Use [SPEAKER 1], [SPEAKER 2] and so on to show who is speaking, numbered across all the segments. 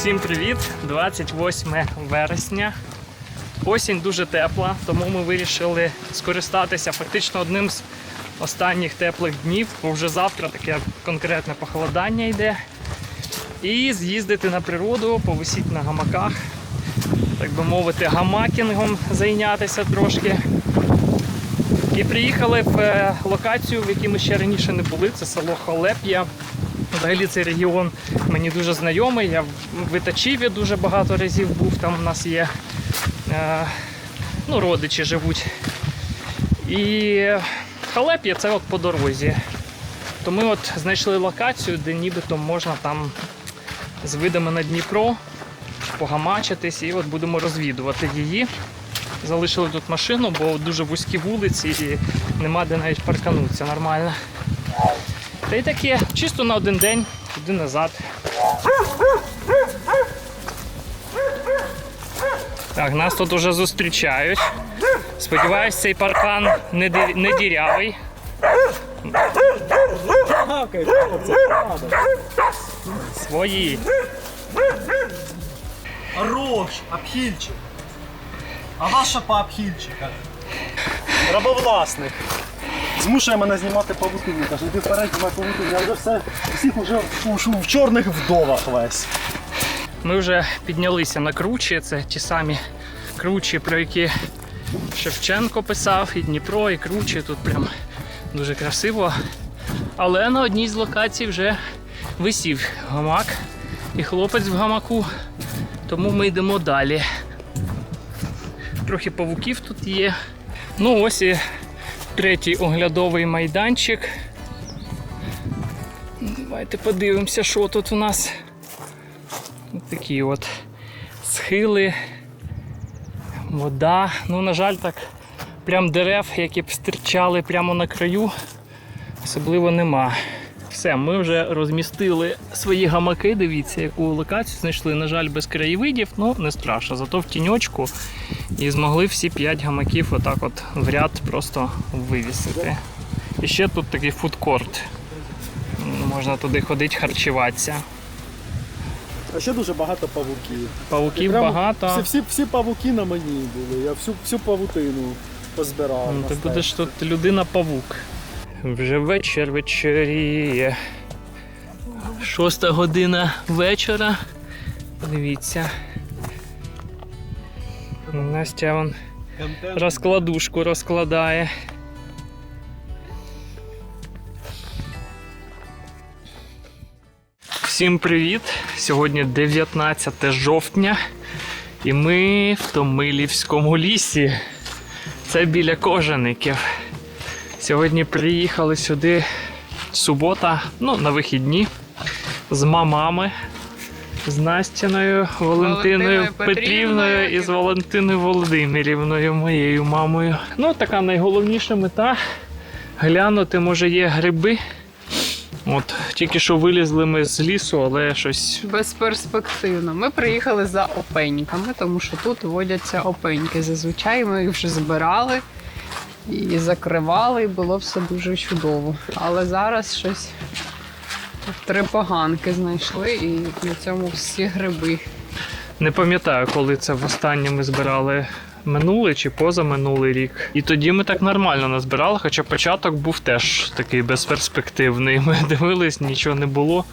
[SPEAKER 1] Всім привіт! 28 вересня. Осінь дуже тепла, тому ми вирішили скористатися фактично одним з останніх теплих днів, бо вже завтра таке конкретне похолодання йде. І з'їздити на природу, повисіти на гамаках, так би мовити, гамакінгом зайнятися трошки. І приїхали в е, локацію, в якій ми ще раніше не були. Це село Холеп'я. Взагалі цей регіон мені дуже знайомий. Я в Ітачіві дуже багато разів був. Там у нас є е, ну, родичі живуть. І Халеп'я це от по дорозі. То ми от знайшли локацію, де нібито можна там з видами на Дніпро погамачитись і от будемо розвідувати її. Залишили тут машину, бо дуже вузькі вулиці і нема де навіть парканутися нормально. Та й таке, чисто на один день, туди назад. Так, нас тут уже зустрічають. Сподіваюсь, цей паркан не, ди- не дірявий. Свої.
[SPEAKER 2] Хорош, обхильчик. А ваша по обхильчика. Рабовласник. Змушує мене знімати павутину. Каже, іди вперед, знімай павутину. Я вже все, всіх уже в, в, в чорних вдовах весь.
[SPEAKER 1] Ми вже піднялися на кручі. Це ті самі кручі, про які Шевченко писав, і Дніпро, і кручі. Тут прям дуже красиво. Але на одній з локацій вже висів гамак і хлопець в гамаку. Тому ми йдемо далі. Трохи павуків тут є. Ну ось і третій оглядовий майданчик. Давайте подивимося, що тут у нас. Ось такі от схили, вода. Ну, на жаль, так прям дерев, які б стирчали прямо на краю, особливо нема. Все, ми вже розмістили свої гамаки. Дивіться, яку локацію знайшли. На жаль, без краєвидів, ну не страшно. Зато в тіньочку і змогли всі 5 гамаків отак от в ряд просто вивісити. І ще тут такий фудкорт. Можна туди ходити харчуватися.
[SPEAKER 2] А ще дуже багато павуків.
[SPEAKER 1] Павуків
[SPEAKER 2] Прямо
[SPEAKER 1] багато.
[SPEAKER 2] Всі, всі, всі павуки на мені були. Я всю, всю павутину позбирав.
[SPEAKER 1] Ну, ти будеш тут людина-павук. Вже вечір вечоріє. Шоста година вечора. Дивіться. Настя вон розкладушку розкладає. Всім привіт! Сьогодні 19 жовтня, і ми в Томилівському лісі. Це біля кожаників. Сьогодні приїхали сюди субота, ну, на вихідні, з мамами, з Настіною, Валентиною Петрівною і з Валентиною Володимирівною, моєю мамою. Ну, така найголовніша мета глянути, може, є гриби. От, тільки що вилізли ми з лісу, але щось
[SPEAKER 3] Безперспективно. Ми приїхали за опеньками, тому що тут водяться опеньки. Зазвичай ми їх вже збирали і закривали, і було все дуже чудово. Але зараз щось три поганки знайшли, і на цьому всі гриби.
[SPEAKER 1] Не пам'ятаю, коли це востаннє ми збирали минулий чи позаминулий рік. І тоді ми так нормально назбирали, хоча початок був теж такий безперспективний. Ми дивились, нічого не було.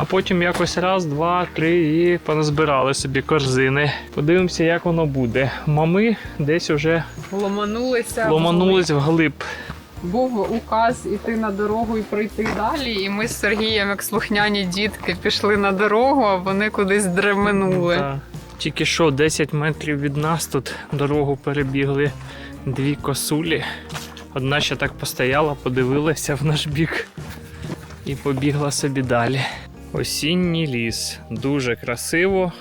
[SPEAKER 1] А потім якось раз, два, три і поназбирали собі корзини. Подивимося, як воно буде. Мами десь уже
[SPEAKER 3] Ломанулися.
[SPEAKER 1] ломанулись вглиб.
[SPEAKER 3] Був указ іти на дорогу і пройти далі. І ми з Сергієм, як слухняні дітки, пішли на дорогу, а вони кудись дременули.
[SPEAKER 1] Тільки що 10 метрів від нас тут дорогу перебігли дві косулі. Одна ще так постояла, подивилася в наш бік і побігла собі далі. Осінній ліс. Дуже красиво.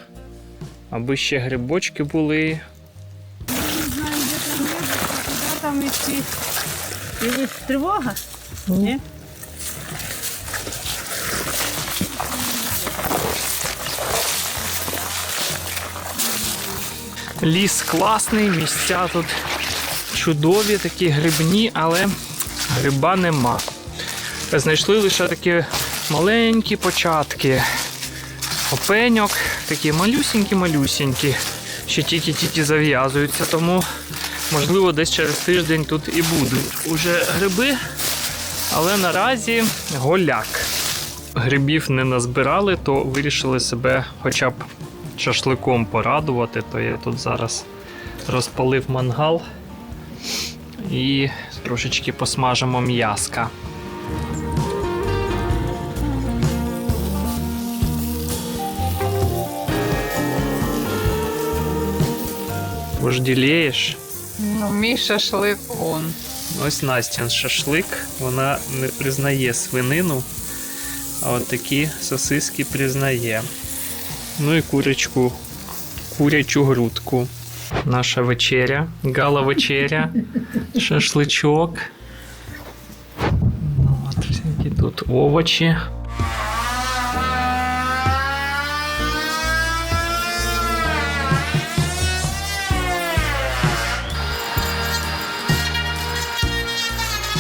[SPEAKER 1] Аби ще грибочки були.
[SPEAKER 4] Куда там идти? Или тревога? Нет?
[SPEAKER 1] Ліс класний, місця тут чудові, такі грибні, але гриба нема. Знайшли лише такі маленькі початки. опеньок, такі малюсінькі-малюсінькі, ще тільки-тільки зав'язуються, тому можливо десь через тиждень тут і будуть уже гриби, але наразі голяк. Грибів не назбирали, то вирішили себе хоча б шашликом порадувати, то я тут зараз розпалив мангал і трошечки посмажимо м'яска. Вожділієш?
[SPEAKER 3] Ну, мій шашлик он.
[SPEAKER 1] Ось Настін шашлик. Вона не признає свинину, а от такі сосиски признає. Ну і курочку, курячу грудку. Наша вечеря, гала вечеря, шашличок. Ну, От всякі тут овочі.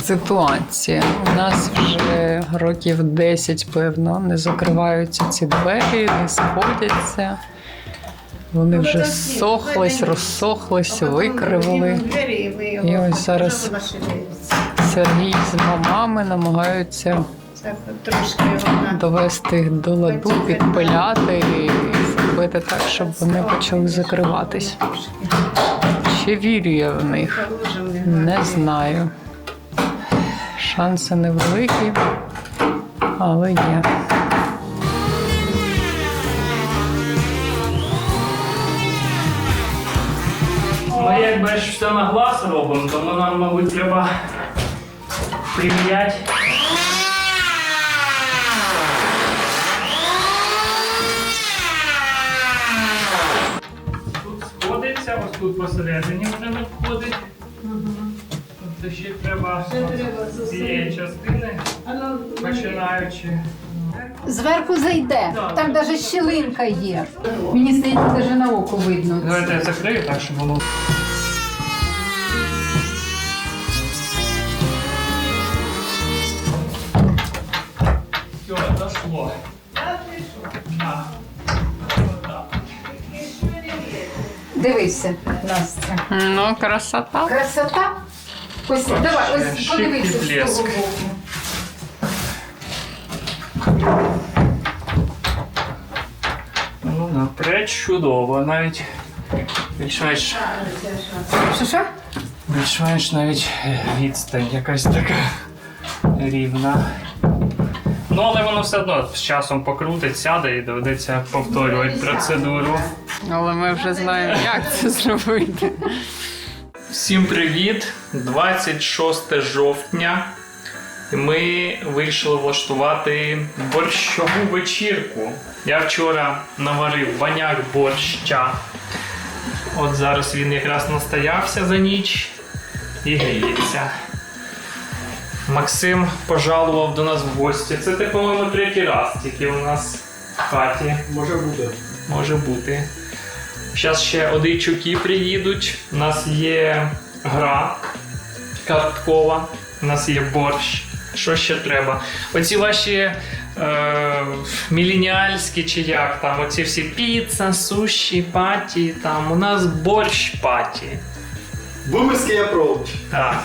[SPEAKER 3] Ситуація. У нас вже років 10, певно, не закриваються ці двері, не сходяться. Вони вже сохлись, розсохлись, викривили. І ось зараз Сергій з мамами намагаються довести їх до ладу, підпиляти і зробити так, щоб вони почали закриватись. Чи вірю я в них? Не знаю. Шанси невеликі, але є.
[SPEAKER 1] Ми якби ж все на глаз робимо, тому нам, мабуть, треба приміряти. Тут сходиться, ось тут посередині вже не входить. Тобто ще треба з цієї частини, починаючи.
[SPEAKER 5] Зверху зайде, там навіть щілинка є. Мені здається, навіть на око видно.
[SPEAKER 1] Давайте я закрию так, щоб воно. Все, дошло. Да.
[SPEAKER 5] Дивися, Настя.
[SPEAKER 3] Ну, красота.
[SPEAKER 5] Красота. Ось давай, ось
[SPEAKER 1] Шик і
[SPEAKER 5] з
[SPEAKER 1] блеск.
[SPEAKER 5] того боку.
[SPEAKER 1] Ну, наперед чудово, навіть більш-менш
[SPEAKER 5] Що що?
[SPEAKER 1] більш-менш навіть е, відстань якась така рівна. Ну, але воно все одно з часом покрутить, сяде і доведеться повторювати процедуру.
[SPEAKER 3] Але ми вже знаємо, як це зробити.
[SPEAKER 1] Всім привіт! 26 жовтня. І Ми вирішили влаштувати борщову вечірку. Я вчора наварив баняк борща. От зараз він якраз настоявся за ніч і гріється. Максим пожалував до нас в гості. Це, ти, по-моєму, третій раз тільки у нас в хаті.
[SPEAKER 2] Може бути.
[SPEAKER 1] Може бути. Зараз ще одичуки приїдуть. У нас є гра карткова, у нас є борщ. Що ще треба? Оці ваші е, міленіальські чи як там, оці всі піца, суші, паті, там у нас борщ паті.
[SPEAKER 2] Бумерський approach.
[SPEAKER 1] Так.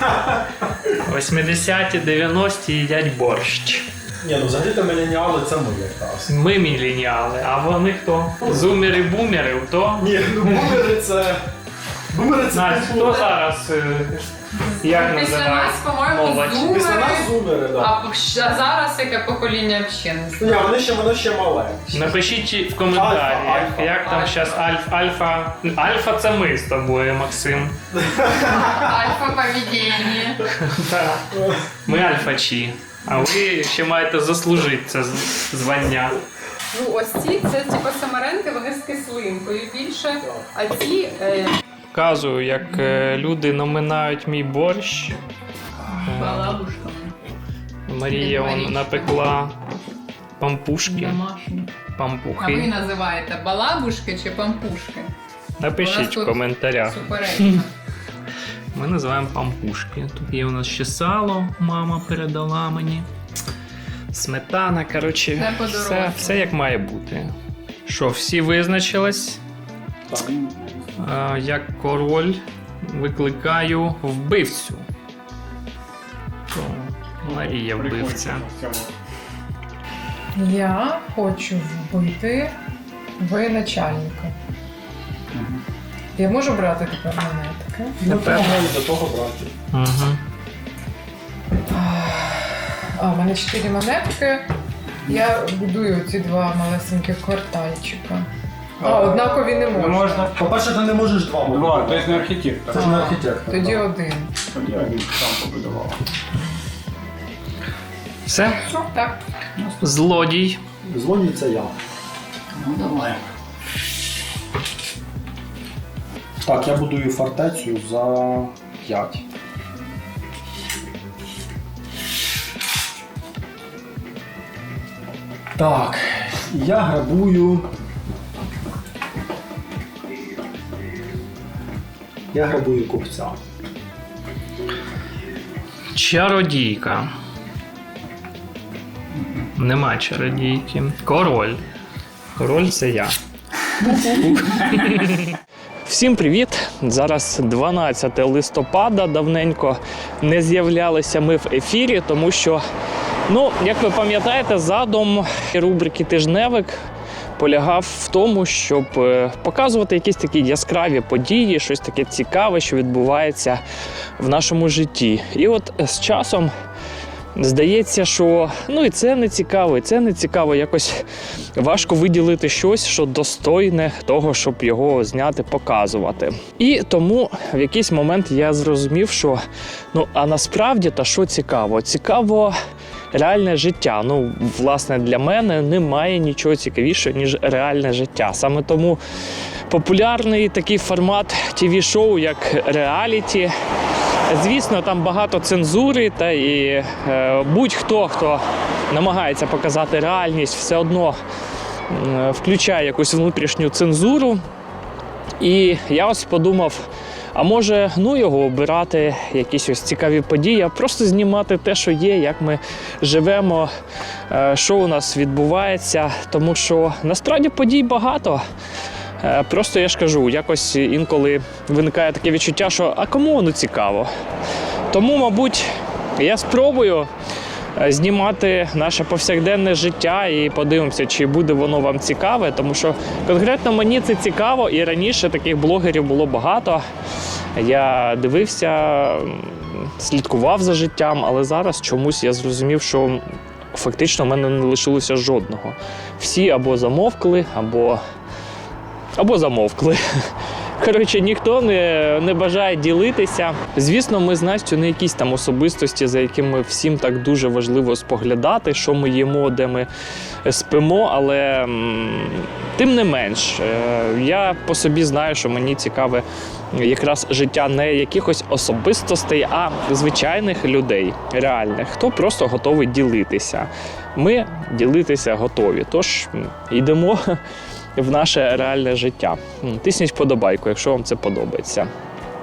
[SPEAKER 1] 80-ті, 90-ті їдять борщ.
[SPEAKER 2] Ні, ну взагалі-то міленіали це ми якраз.
[SPEAKER 1] Ми міленіали, а вони хто? Зумери, бумери, то?
[SPEAKER 2] Ні, ну бумери це. Бумери це.
[SPEAKER 1] Настя, хто зараз е, як
[SPEAKER 3] Після нас, по-моєму, зумери.
[SPEAKER 2] Після нас зумери,
[SPEAKER 3] А
[SPEAKER 2] так.
[SPEAKER 3] щ- а зараз яке покоління взагалі не знаю.
[SPEAKER 2] Ні, вони ще, воно ще мале.
[SPEAKER 1] Напишіть в коментарях,
[SPEAKER 2] Альфа, альфа.
[SPEAKER 1] як там зараз альфа. Альфа. Альфа це ми з тобою, Максим.
[SPEAKER 3] Альфа поведіння.
[SPEAKER 1] Так. Ми альфачі. А ви ще маєте заслужити це звання.
[SPEAKER 3] Ну, ось ці це типу самаренки, вони з кислинкою більше. А ці е,
[SPEAKER 1] Показую, як е, люди номинають мій борщ. Е,
[SPEAKER 3] балабушками.
[SPEAKER 1] Марія вон, напекла пампушки.
[SPEAKER 3] Домашні. А ви називаєте балабушки чи пампушки?
[SPEAKER 1] Напишіть в коментарях.
[SPEAKER 3] Суперечно.
[SPEAKER 1] Ми називаємо пампушки. Тут є у нас ще сало, мама передала мені. Сметана, коротше,
[SPEAKER 3] Все
[SPEAKER 1] все, як має бути. Що, всі визначились? Е, Як король викликаю вбивцю. То Марія вбивця.
[SPEAKER 6] Я хочу вбити воєначальника. Я можу брати тепер монетки?
[SPEAKER 1] Тепер.
[SPEAKER 2] До того брати.
[SPEAKER 1] Угу.
[SPEAKER 6] А, в мене чотири монетки. Я будую ці два малесеньких квартальчика. А, однакові не можна.
[SPEAKER 7] Можна.
[SPEAKER 2] По-перше, ти не можеш два
[SPEAKER 7] Два, то есть не архітектор.
[SPEAKER 2] Це ж не архітектор.
[SPEAKER 6] Тоді
[SPEAKER 2] да.
[SPEAKER 6] один.
[SPEAKER 7] Тоді він сам побудував.
[SPEAKER 1] Все?
[SPEAKER 6] Так.
[SPEAKER 1] Злодій.
[SPEAKER 2] Злодій це я.
[SPEAKER 7] Ну давай.
[SPEAKER 2] Так, я будую фортецю за 5. Так, я грабую. Я грабую купця.
[SPEAKER 1] Чародійка. Нема чародійки. Король. Король це я. Всім привіт! Зараз 12 листопада. Давненько не з'являлися ми в ефірі, тому що, ну, як ви пам'ятаєте, задум рубрики Тижневик полягав в тому, щоб е, показувати якісь такі яскраві події, щось таке цікаве, що відбувається в нашому житті. І от з часом здається, що ну і це не цікаво, і це не цікаво. Якось важко виділити щось, що достойне того, щоб його зняти, показувати. І тому в якийсь момент я зрозумів, що ну а насправді та що цікаво? Цікаво. Реальне життя. Ну, власне, для мене немає нічого цікавішого, ніж реальне життя. Саме тому популярний такий формат тіві-шоу, як реаліті. Звісно, там багато цензури, та і е, будь-хто, хто намагається показати реальність, все одно включає якусь внутрішню цензуру. І я ось подумав: а може, ну його обирати, якісь ось цікаві події, а просто знімати те, що є, як ми живемо, е, що у нас відбувається. Тому що насправді подій багато. Е, Просто я ж кажу, якось інколи виникає таке відчуття, що а кому воно цікаво. Тому, мабуть, я спробую е, знімати наше повсякденне життя і подивимося, чи буде воно вам цікаве, тому що конкретно мені це цікаво, і раніше таких блогерів було багато. Я дивився, слідкував за життям, але зараз чомусь я зрозумів, що фактично в мене не лишилося жодного. Всі або замовкли, або, або замовкли. Коротше, ніхто не, не бажає ділитися. Звісно, ми з Настю не якісь там особистості, за якими всім так дуже важливо споглядати, що ми їмо, де ми спимо. Але тим не менш, е, я по собі знаю, що мені цікаве якраз життя не якихось особистостей, а звичайних людей, реальних, хто просто готовий ділитися. Ми ділитися готові. Тож йдемо в наше реальне життя. Тисніть вподобайку, якщо вам це подобається.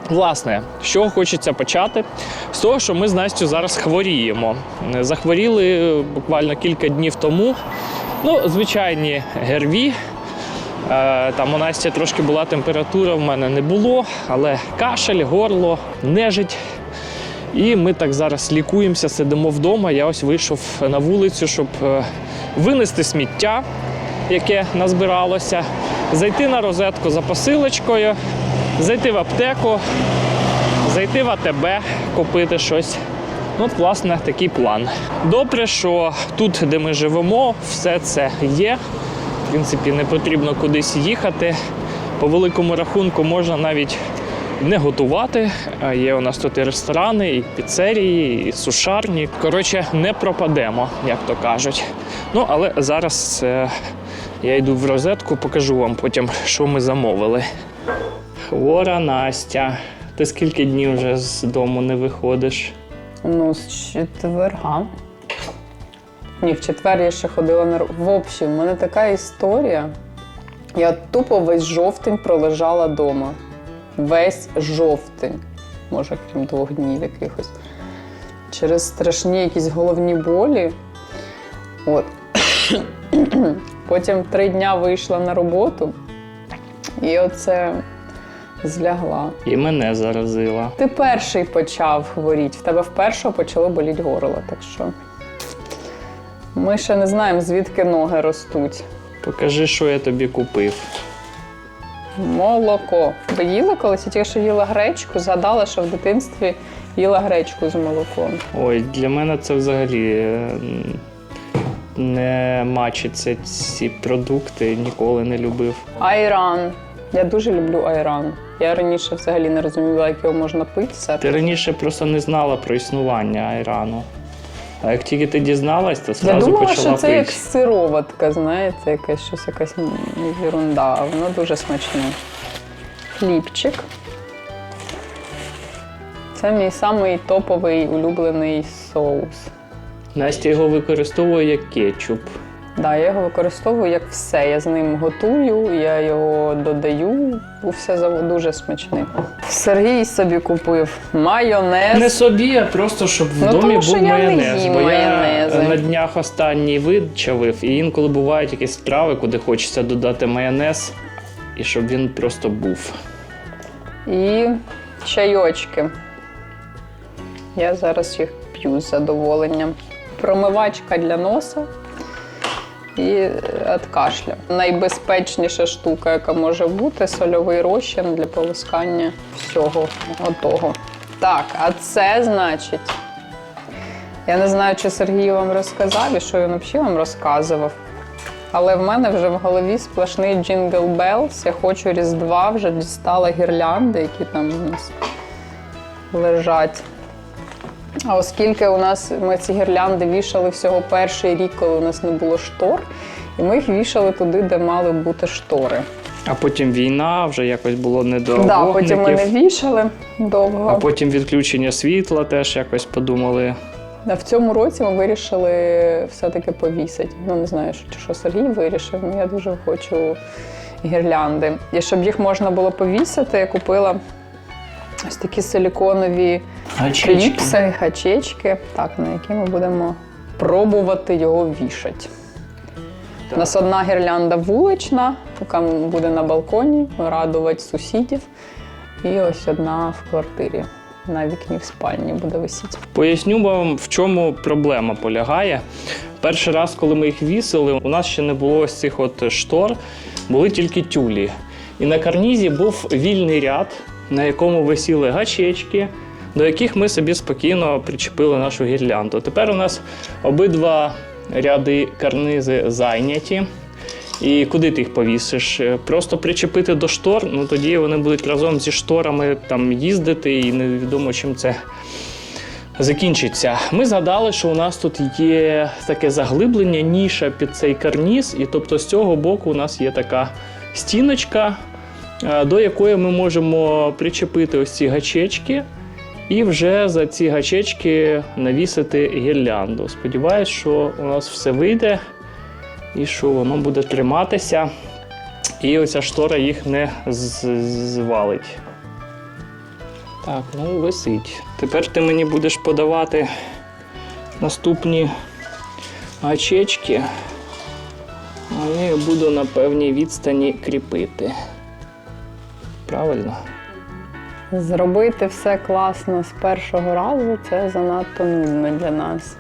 [SPEAKER 1] Власне, чого хочеться почати? З того, що ми з Настю зараз хворіємо. Е, Захворіли е, буквально кілька днів тому. Ну, звичайні ГРВІ. Е, Там у Насті трошки була температура, в мене не було, але кашель, горло, нежить. І ми так зараз лікуємося, сидимо вдома. Я ось вийшов на вулицю, щоб винести сміття, яке назбиралося, зайти на розетку за посилочкою, зайти в аптеку, зайти в АТБ, купити щось. Ну, От, власне, такий план. Добре, що тут, де ми живемо, все це є. В принципі, не потрібно кудись їхати. По великому рахунку можна навіть не готувати. Є у нас тут і ресторани, і піцерії, і сушарні. Коротше, не пропадемо, як то кажуть. Ну, але зараз е, я йду в розетку, покажу вам потім, що ми замовили. Хвора Настя. Ти скільки днів вже з дому не виходиш?
[SPEAKER 3] Ну, з четверга. Ні, в четвер я ще ходила на В общем, у мене така історія. Я тупо весь жовтень пролежала вдома. Весь жовтень. Може, крім двох днів якихось. Через страшні якісь головні болі. От. Потім три дня вийшла на роботу, і оце злягла.
[SPEAKER 1] І мене заразила.
[SPEAKER 3] Ти перший почав хворіти, в тебе вперше почало боліти горло. Так що ми ще не знаємо, звідки ноги ростуть.
[SPEAKER 1] Покажи, що я тобі купив.
[SPEAKER 3] Молоко. Ви їли колись? Я тільки що їла гречку, згадала, що в дитинстві їла гречку з молоком.
[SPEAKER 1] Ой, для мене це взагалі е, не мачиться ці продукти, ніколи не любив.
[SPEAKER 3] Айран. Я дуже люблю айран. Я раніше взагалі не розуміла, як його можна пити.
[SPEAKER 1] Ти раніше просто не знала про існування айрану. А як тільки ти дізналась, то
[SPEAKER 3] Я думала,
[SPEAKER 1] почала
[SPEAKER 3] що це
[SPEAKER 1] пити.
[SPEAKER 3] як сироватка, знаєте, якась щось якась ерунда, воно дуже смачне. Хлібчик. Це мій самий топовий улюблений соус.
[SPEAKER 1] Настя його використовує як кетчуп.
[SPEAKER 3] Да, я його використовую як все. Я з ним готую, я його додаю. Все зав- дуже смачний. Сергій собі купив майонез.
[SPEAKER 1] Не собі, а просто щоб в
[SPEAKER 3] Ну,
[SPEAKER 1] домі
[SPEAKER 3] тому що
[SPEAKER 1] був
[SPEAKER 3] я не
[SPEAKER 1] майонез.
[SPEAKER 3] їм
[SPEAKER 1] бо
[SPEAKER 3] майонези.
[SPEAKER 1] я на днях останній вичавив, і інколи бувають якісь страви, куди хочеться додати майонез, і щоб він просто був.
[SPEAKER 3] і чайочки. Я зараз їх п'ю з задоволенням. Промивачка для носа і від кашля. Найбезпечніша штука, яка може бути сольовий розчин для полоскання всього отого. Так, а це значить. Я не знаю, чи Сергій вам розказав і що він взагалі вам розказував. Але в мене вже в голові сплошний джингл Белс. Я хочу Різдва, вже дістала гірлянди, які там у нас лежать. А оскільки у нас ми ці гірлянди вішали всього перший рік, коли у нас не було штор, і ми їх вішали туди, де мали бути штори.
[SPEAKER 1] А потім війна, вже якось було не до
[SPEAKER 3] да, потім ми не вішали довго.
[SPEAKER 1] А потім відключення світла теж якось подумали.
[SPEAKER 3] А в цьому році ми вирішили все-таки повісити. Ну не знаю, що, що Сергій вирішив, але я дуже хочу гірлянди. І щоб їх можна було повісити, я купила ось такі силіконові кліпси, гачечки, так, на які ми будемо пробувати його вішати. У нас одна гірлянда вулична, яка буде на балконі, радувати сусідів. І ось одна в квартирі. На вікні в спальні буде висіти.
[SPEAKER 1] Поясню вам, в чому проблема полягає. Перший раз, коли ми їх вісили, у нас ще не було ось цих от штор, були тільки тюлі. І на карнізі був вільний ряд, на якому висіли гачечки, до яких ми собі спокійно причепили нашу гірлянду. Тепер у нас обидва ряди карнизи зайняті. І куди ти їх повісиш? Е, Просто причепити до штор, ну тоді вони будуть разом зі шторами там їздити, і невідомо чим це закінчиться. Ми згадали, що у нас тут є таке заглиблення, ніша під цей карніз, і тобто з цього боку у нас є така стіночка, до якої ми можемо причепити ось ці гачечки. І вже за ці гачечки навісити гірлянду. Сподіваюсь, що у нас все вийде і що воно буде триматися, і оця штора їх не звалить. Так, ну висить. Тепер ти мені будеш подавати наступні гачечки, а я буду на певній відстані кріпити. Правильно?
[SPEAKER 3] Зробити все класно з першого разу це занадто нудно для нас.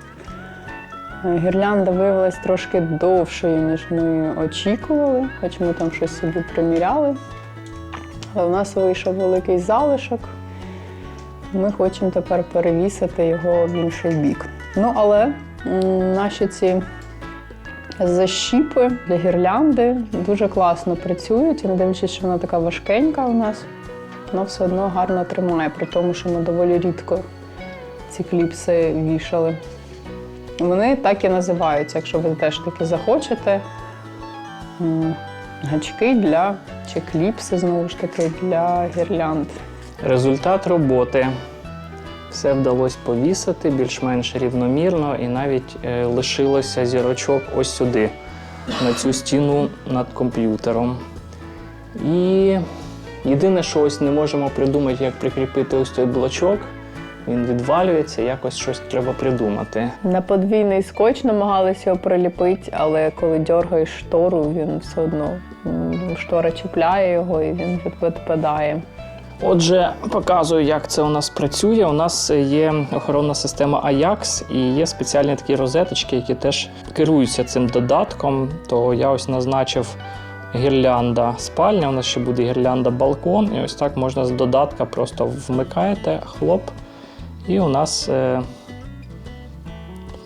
[SPEAKER 3] Гірлянда виявилась трошки довшою, ніж ми очікували, хоч ми там щось собі приміряли. Але в нас вийшов великий залишок. Ми хочемо тепер перевісити його в інший бік. Ну, але наші ці защіпи для гірлянди дуже класно працюють. Не дивлячись, що вона така важкенька у нас, воно все одно гарно тримає, при тому, що ми доволі рідко ці кліпси вішали. Вони так і називаються, якщо ви теж таки захочете. Гачки для чи кліпси, знову ж таки, для гірлянд.
[SPEAKER 1] Результат роботи. Все вдалося повісити більш-менш рівномірно, і навіть е, лишилося зірочок ось сюди, на цю стіну над комп'ютером. І єдине, що ось не можемо придумати, як прикріпити ось той блочок. він відвалюється, якось щось треба придумати.
[SPEAKER 3] На подвійний скотч намагалися його приліпити, але коли дергаєш штору, він все одно штора чіпляє його і він від- відпадає.
[SPEAKER 1] Отже, показую, як це у нас працює. У нас є охоронна система Ajax і є спеціальні такі розеточки, які теж керуються цим додатком. То я ось назначив гірлянда спальня, у нас ще буде гірлянда балкон. І ось так можна з додатка просто вмикаєте, хлоп, і у нас е,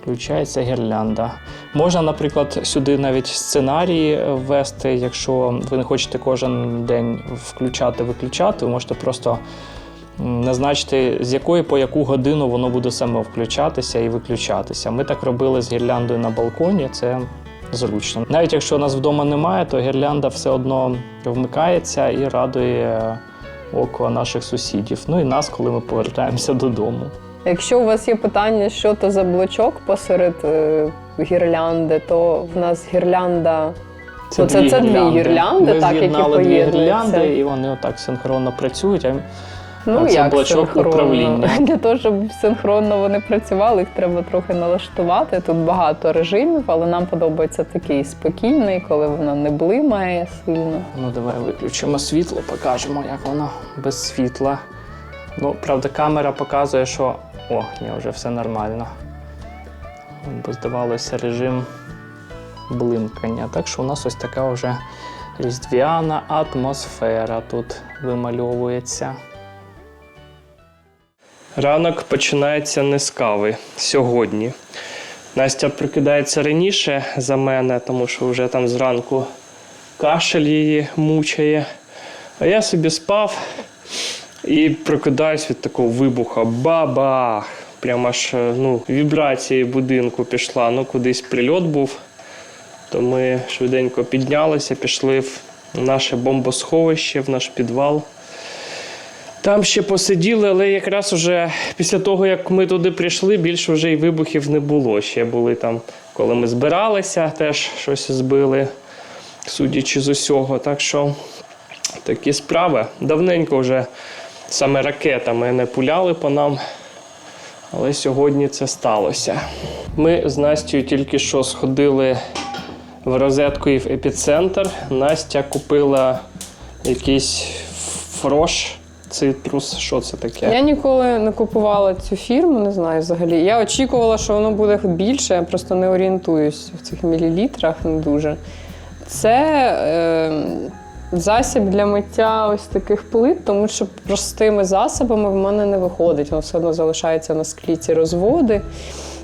[SPEAKER 1] включається гірлянда. Можна, наприклад, сюди навіть сценарії ввести, якщо ви не хочете кожен день включати, виключати, ви можете просто назначити, з якої по яку годину воно буде саме включатися і виключатися. Ми так робили з гірляндою на балконі, це зручно. Навіть якщо нас вдома немає, то гірлянда все одно вмикається і радує око наших сусідів. Ну і нас, коли ми повертаємося додому.
[SPEAKER 3] Якщо у вас є питання, що то за блочок посеред е, гірлянди, то в нас гірлянда Ну, це- це дві гірлянди,
[SPEAKER 1] Ми
[SPEAKER 3] так, які
[SPEAKER 1] з'єднали дві гірлянди, і вони отак синхронно працюють. А
[SPEAKER 3] Ну,
[SPEAKER 1] це
[SPEAKER 3] як
[SPEAKER 1] блочок
[SPEAKER 3] синхронно?
[SPEAKER 1] управління.
[SPEAKER 3] Для того, щоб синхронно вони працювали, їх треба трохи налаштувати. Тут багато режимів, але нам подобається такий спокійний, коли воно не блимає сильно.
[SPEAKER 1] Ну, давай виключимо світло, покажемо, як воно без світла. Ну, правда, камера показує, що. О, ні, вже все нормально. Бо здавалося режим блимкання. Так що у нас ось така вже різдвяна атмосфера тут вимальовується. Ранок починається не з кави сьогодні. Настя прокидається раніше за мене, тому що вже там зранку кашель її мучає. А я собі спав і прокидаюсь від такого вибуха. Бабах! Прямо аж е, ну, вібрації будинку пішла. Ну, кудись прильот був. То ми швиденько піднялися, пішли в наше бомбосховище, в наш підвал. Там ще посиділи, але якраз уже після того, як ми туди прийшли, більше вже і вибухів не було. Ще були там, коли ми збиралися, теж щось збили, судячи з усього. Так що такі справи. Давненько вже саме ракетами не пуляли по нам. Але сьогодні це сталося. Ми з Настю тільки що сходили в розетку і в епіцентр. Настя купила якийсь фрош, цитрус. Що це таке?
[SPEAKER 3] Я ніколи не купувала цю фірму, не знаю взагалі. Я очікувала, що воно буде більше, я просто не орієнтуюсь в цих мілілітрах не дуже. Це е, засіб для миття ось таких плит, тому що простими засобами в мене не виходить. Воно все одно залишається на склі ці розводи.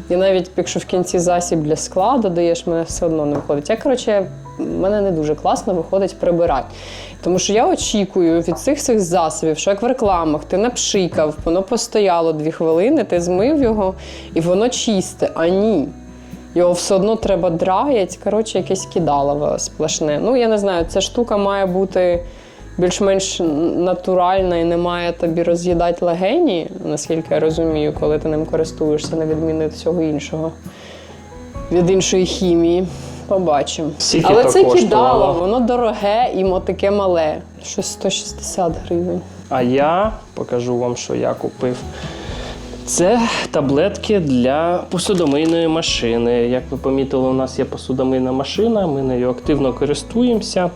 [SPEAKER 3] І навіть якщо в кінці засіб для скла додаєш, мене все одно не виходить. Я, коротше, в мене не дуже класно виходить прибирати. Тому що я очікую від цих цих засобів, що як в рекламах ти напшикав, воно постояло дві хвилини, ти змив його і воно чисте. А ні. Його все одно треба драять. Коротше, якесь кидалово сплошне. Ну, я не знаю, ця штука має бути більш-менш натуральна і не має тобі роз'їдати легені, наскільки я розумію, коли ти ним користуєшся, на відміну від всього іншого. Від іншої хімії. Побачимо.
[SPEAKER 1] Скільки
[SPEAKER 3] Але це
[SPEAKER 1] коштувало?
[SPEAKER 3] кидало, воно дороге і таке мале. Щось 160 гривень.
[SPEAKER 1] А я покажу вам, що я купив. Це таблетки для посудомийної машини. Як ви помітили, у нас є посудомийна машина, ми нею активно користуємося.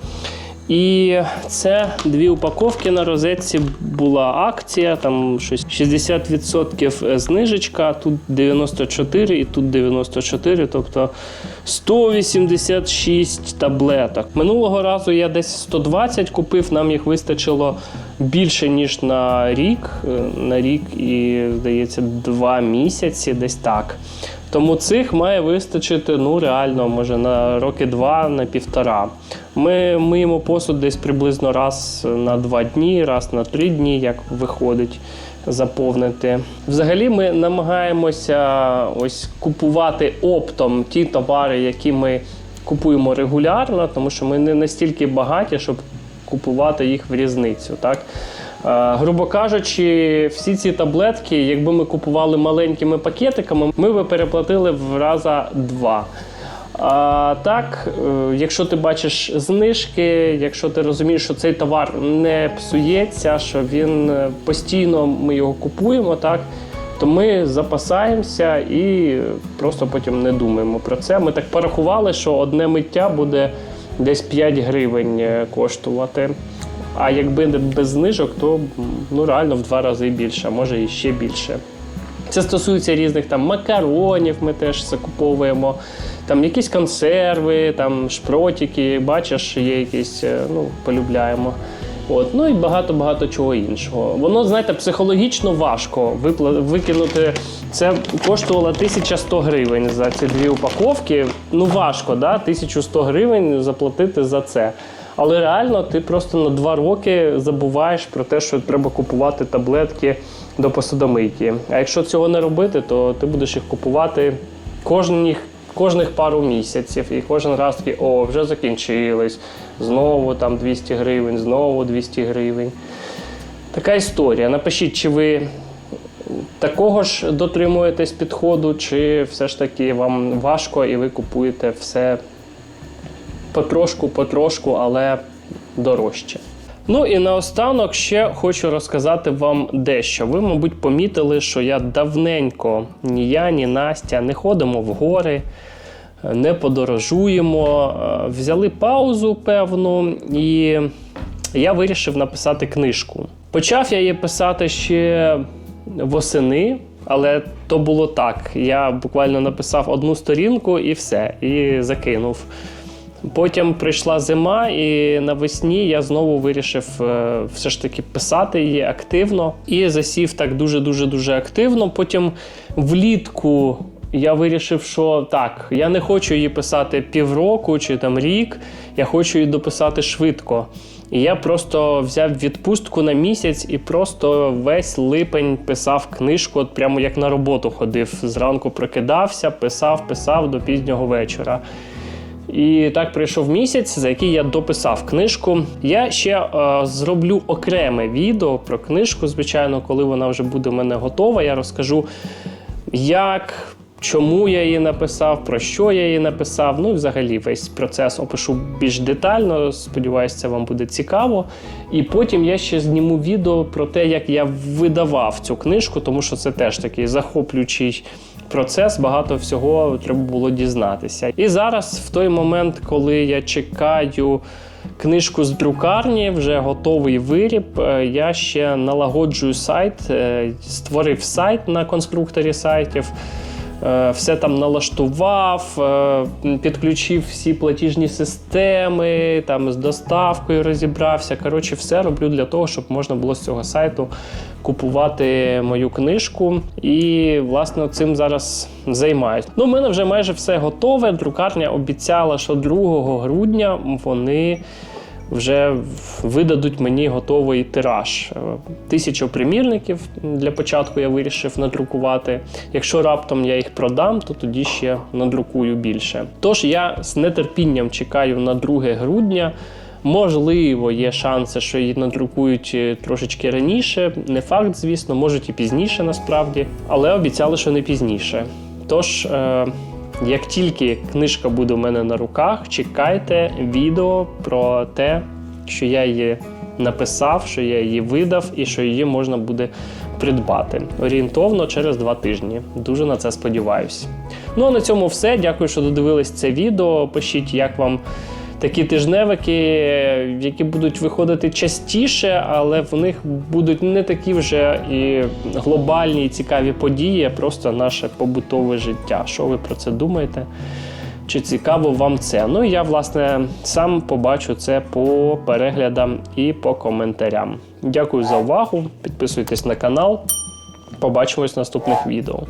[SPEAKER 1] І це дві упаковки на розетці була акція, там щось 60% знижечка, тут 94 і тут 94, тобто 186 таблеток. Минулого разу я десь 120 купив, нам їх вистачило більше, ніж на рік. Е, На рік і, здається, два місяці, десь так. Тому цих має вистачити ну реально, може на роки два, на півтора. Ми миємо посуд десь приблизно раз на два дні, раз на три дні, як виходить заповнити. Взагалі, ми намагаємося ось купувати оптом ті товари, які ми купуємо регулярно, тому що ми не настільки багаті, щоб купувати їх в різницю. Так? Е, Грубо кажучи, всі ці таблетки, якби ми купували маленькими пакетиками, ми би переплатили в раза два. А так, е, якщо ти бачиш знижки, якщо ти розумієш, що цей товар не псується, що він е, постійно ми його купуємо, так то ми запасаємося і просто потім не думаємо про це. Ми так порахували, що одне миття буде десь 5 гривень коштувати. А якби без знижок, то ну реально в два рази більше, а може і ще більше. Це стосується різних там макаронів, ми теж закуповуємо, там якісь консерви, там шпротики, бачиш, є якісь, е, ну, полюбляємо. От, ну і багато-багато чого іншого. Воно, знаєте, психологічно важко випла- викинути. Це коштувало 1100 гривень за ці дві упаковки. Ну важко, да? 1100 гривень заплатити за це. Але реально ти просто на два роки забуваєш про те, що треба купувати таблетки до посудомийки. А якщо цього не робити, то ти будеш їх купувати кожних, кожних пару місяців. І кожен раз такий, о, вже закінчились. Знову там 200 гривень, знову 200 гривень. Така історія. Напишіть, чи ви такого ж дотримуєтесь підходу, чи все ж таки вам важко і ви купуєте все потрошку, потрошку, але дорожче. Ну і наостанок ще хочу розказати вам дещо. Ви, мабуть, помітили, що я давненько ні я, ні Настя не ходимо в гори, не подорожуємо. Е, Взяли паузу певну, і я вирішив написати книжку. Почав я її писати ще восени, але то було так. Я буквально написав одну сторінку і все, і закинув. Потім прийшла зима, і навесні я знову вирішив е, все ж таки писати її активно і засів так дуже дуже дуже активно. Потім влітку я вирішив, що так, я не хочу її писати півроку чи там рік, я хочу її дописати швидко. І я просто взяв відпустку на місяць і просто весь липень писав книжку, от прямо як на роботу ходив. Зранку прокидався, писав, писав до пізнього вечора. І так пройшов місяць, за який я дописав книжку. Я ще е, зроблю окреме відео про книжку, звичайно, коли вона вже буде в мене готова. Я розкажу, як, чому я її написав, про що я її написав. Ну і взагалі весь процес опишу більш детально. Сподіваюся, це вам буде цікаво. І потім я ще зніму відео про те, як я видавав цю книжку, тому що це теж такий захоплюючий процес, багато всього треба було дізнатися. І зараз, в той момент, коли я чекаю книжку з друкарні, вже готовий виріб, е, я ще налагоджую сайт, е, створив сайт на конструкторі сайтів. Е, Все там налаштував, е, підключив всі платіжні системи, там з доставкою розібрався. Коротше, все роблю для того, щоб можна було з цього сайту купувати мою книжку. І, власне, цим зараз займаюсь. Ну, у мене вже майже все готове. Друкарня обіцяла, що 2 грудня вони вже видадуть мені готовий тираж. Е, Тисячу примірників для початку я вирішив надрукувати. Якщо раптом я їх продам, то тоді ще надрукую більше. Тож я з нетерпінням чекаю на 2 грудня. Можливо, є шанси, що її надрукують е, трошечки раніше. Не факт, звісно, можуть і пізніше насправді, але обіцяли, що не пізніше. Тож, е, як тільки книжка буде у мене на руках, чекайте відео про те, що я її написав, що я її видав і що її можна буде придбати орієнтовно через два тижні. Дуже на це сподіваюся. Ну а на цьому все. Дякую, що додивились це відео. Пишіть, як вам такі тижневики, які будуть виходити частіше, але в них будуть не такі вже і глобальні і цікаві події, а просто наше побутове життя. Що ви про це думаєте? Чи цікаво вам це? Ну я власне сам побачу це по переглядам і по коментарям. Дякую за увагу. Підписуйтесь на канал. Побачимось в наступних відео.